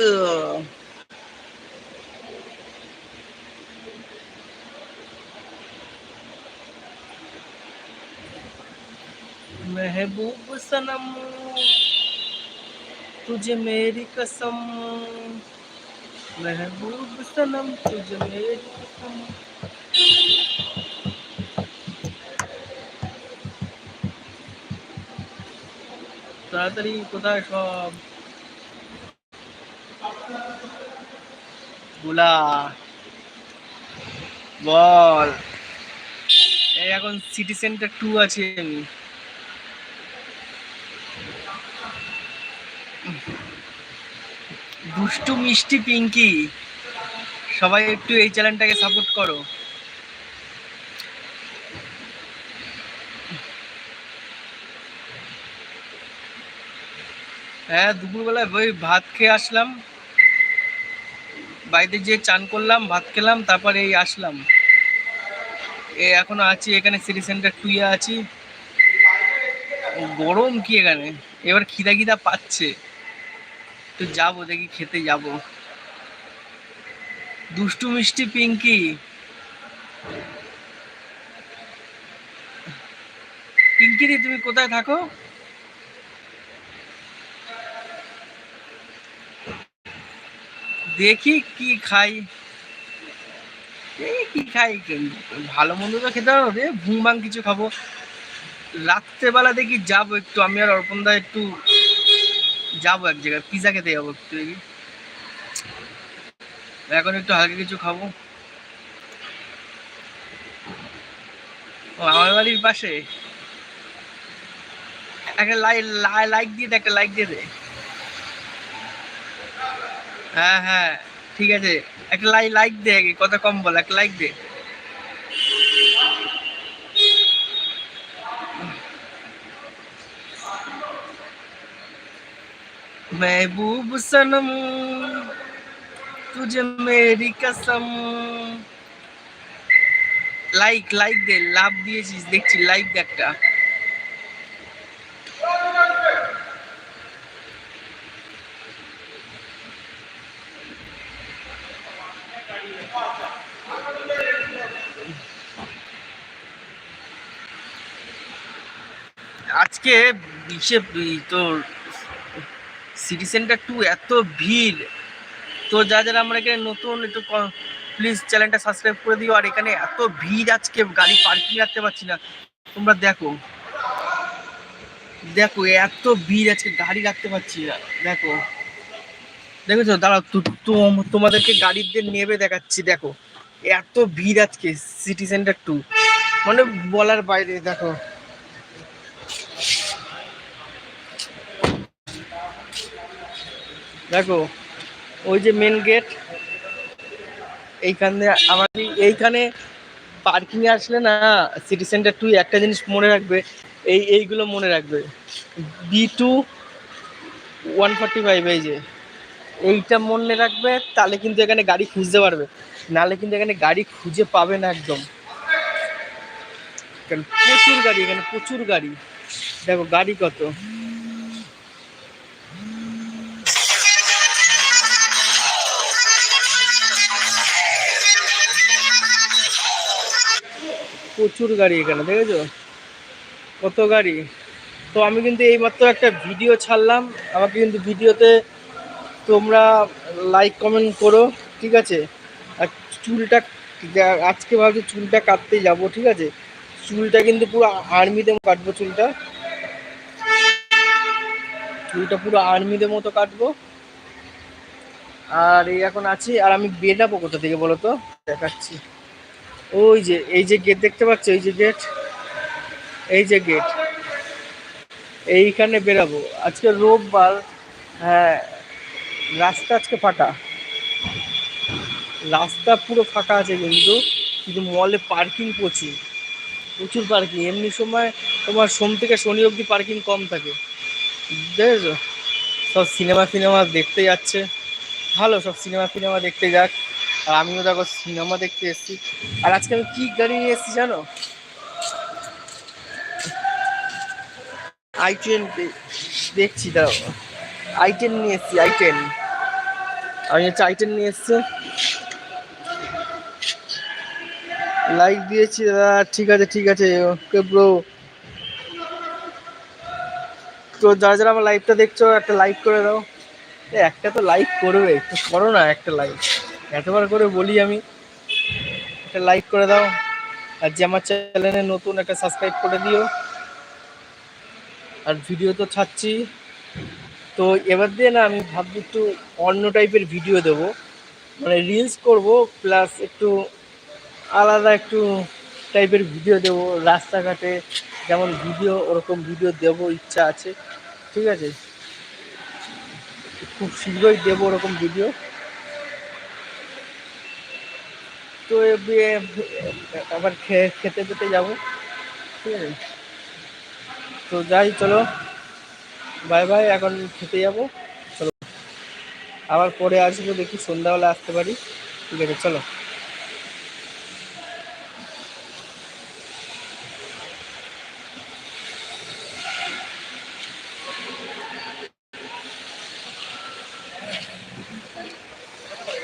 Ugh. महबूब सनम तुझे मेरी कसम महबूब सनम तुझे मेरी कसम তাড়াতাড়ি কোথায় সব গুলা। বল। এখন সিটি সেন্টার টু আছে। আমি দুষ্টু মিষ্টি পিঙ্কি, সবাই একটু এই চ্যানেলটাকে সাপোর্ট করো। হ্যাঁ দুপুরবেলায় ওই ভাত খেয়ে আসলাম। বাড়িতে যে চান করলাম, ভাত খেলাম, তারপরে এই আসলাম। এ এখনও আছি এখানে সিটি সেন্টার টুয়ে আছি। গরম কি এখানে? এবার খিদা খিদা পাচ্ছে। তো যাব, দেখি খেতে যাব। দুষ্টু মিষ্টি পিঙ্কি। পিঙ্কি দি তুমি কোথায় থাকো? দেখি কি খাই। এই কি খাই। ভালো মন্দ তো খেতে হবে ভুং ভাং কিছু খাব। রাত্রেবেলা দেখি যাব একটু, আমি আর অর্পণ দা একটু যাব এক জায়গায় পিজা খেতে যাব একটু দেখি। এখন একটু হালকা কিছু খাব। ও, আমার বাড়ির পাশে। একটা লাইক দিয়ে দে, একটা লাইক দিয়ে দে। হ্যাঁ হ্যাঁ ঠিক আছে একটা লাই লাইক দে কথা কম বল একটা লাইক দে महबूब सनम तुझे मेरी कसम লাইক লাইক দে লাভ দিয়েছিস দেখছি লাইক দে একটা আজকে বিশে তোর সিটি সেন্টার টু এত ভিড়। তো যা যারা আমরা এখানে নতুন, একটু প্লিজ চ্যানেলটা সাবস্ক্রাইব করে দিও। আর এখানে এত ভিড় আজকে, গাড়ি পার্কিং রাখতে পারছি না। তোমরা দেখো। দেখো, এত ভিড় আজকে, গাড়ি রাখতে পারছি না। দেখো। দেখেছ? দাঁড়াও তোমাদেরকে গাড়িতে নেবে দেখাচ্ছি, দেখো। এত ভিড় আজকে সিটি সেন্টার টু মানে বলার বাইরে, দেখো। দেখো, ওই যে মেন গেট এইখানে আমার এইখানে পার্কিং আসলে না সিটি সেন্টার টু একটা জিনিস মনে রাখবে, এই এইগুলো মনে রাখবে। B two one forty five এই যে। এইটা মনে রাখবে, তাহলে কিন্তু এখানে গাড়ি খুঁজতে পারবে। নাহলে কিন্তু এখানে গাড়ি খুঁজে পাবে না একদম। প্রচুর গাড়ি, এখানে প্রচুর গাড়ি। দেখো, গাড়ি কত? প্রচুর গাড়ি এখানে, দেখেছ? কত গাড়ি? তো আমি কিন্তু এইমাত্র একটা ভিডিও ছাড়লাম। আমাকে কিন্তু ভিডিওতে তোমরা লাইক কমেন্ট করো, ঠিক আছে? আর চুলটা, আজকে ভাবছি চুলটা কাটতে যাব, ঠিক আছে? চুলটা কিন্তু পুরো আর্মিদের কাটবো চুলটা। চুলটা পুরো আর্মিদের মতো কাটবো। আর এই এখন আছি, আর আমি বেরাবো কোথা থেকে বলো তো? দেখাচ্ছি। ওই যে, এই যে গেট দেখতে পাচ্ছ? এই যে গেট এই যে গেট এইখানে বেরাবো আজকে রোববার হ্যাঁ রাস্তা আজকে ফাঁকা। রাস্তা পুরো ফাঁকা আছে কিন্তু কিন্তু মলে পার্কিং প্রচুর। প্রচুর পার্কিং এমনি সময় তোমার সোম থেকে শনি অবধি পার্কিং কম থাকে। দেখেছ? সব সিনেমা ফিনেমা দেখতে যাচ্ছে। ভালো, সব সিনেমা ফিনেমা দেখতে যাক। আর আমিও দেখো সিনেমা দেখতে এসেছি। আর আজকে আমি কী গাড়ি নিয়ে এসেছি জানো? আই টেন দেখছি দাও আই টেন নিয়ে এসেছি আই টেন আমি হচ্ছে আইটেম নিয়ে এসছে। লাইক দিয়েছি, দাদা। ঠিক আছে ঠিক আছে। ওকে ব্রো তো যারা যারা আমার লাইভটা দেখছ, একটা লাইক করে দাও। একটা তো লাইক করবে। একটু করো না একটা লাইক এতবার করে বলি আমি। একটা লাইক করে দাও। আর যে আমার চ্যানেলে নতুন, একটা সাবস্ক্রাইব করে দিও। আর ভিডিও তো ছাড়ছি। তো এবার দিয়ে না আমি ভাবছি একটু অন্য টাইপের ভিডিও দেবো। মানে রিলস করব প্লাস একটু আলাদা একটু টাইপের ভিডিও দেবো রাস্তাঘাটে। যেমন ভিডিও ওরকম ভিডিও দেবো, ইচ্ছা আছে। ঠিক আছে? খুব শীঘ্রই দেবো ওরকম ভিডিও তো আবার খেতে পেতে যাব। ঠিক আছে? তো যাই, চলো। বাই বাই, এখন খেতে যাব। চলো। আবার পরে আসব, দেখি সন্ধ্যাবেলা আসতে পারি। ঠিক আছে, চলো।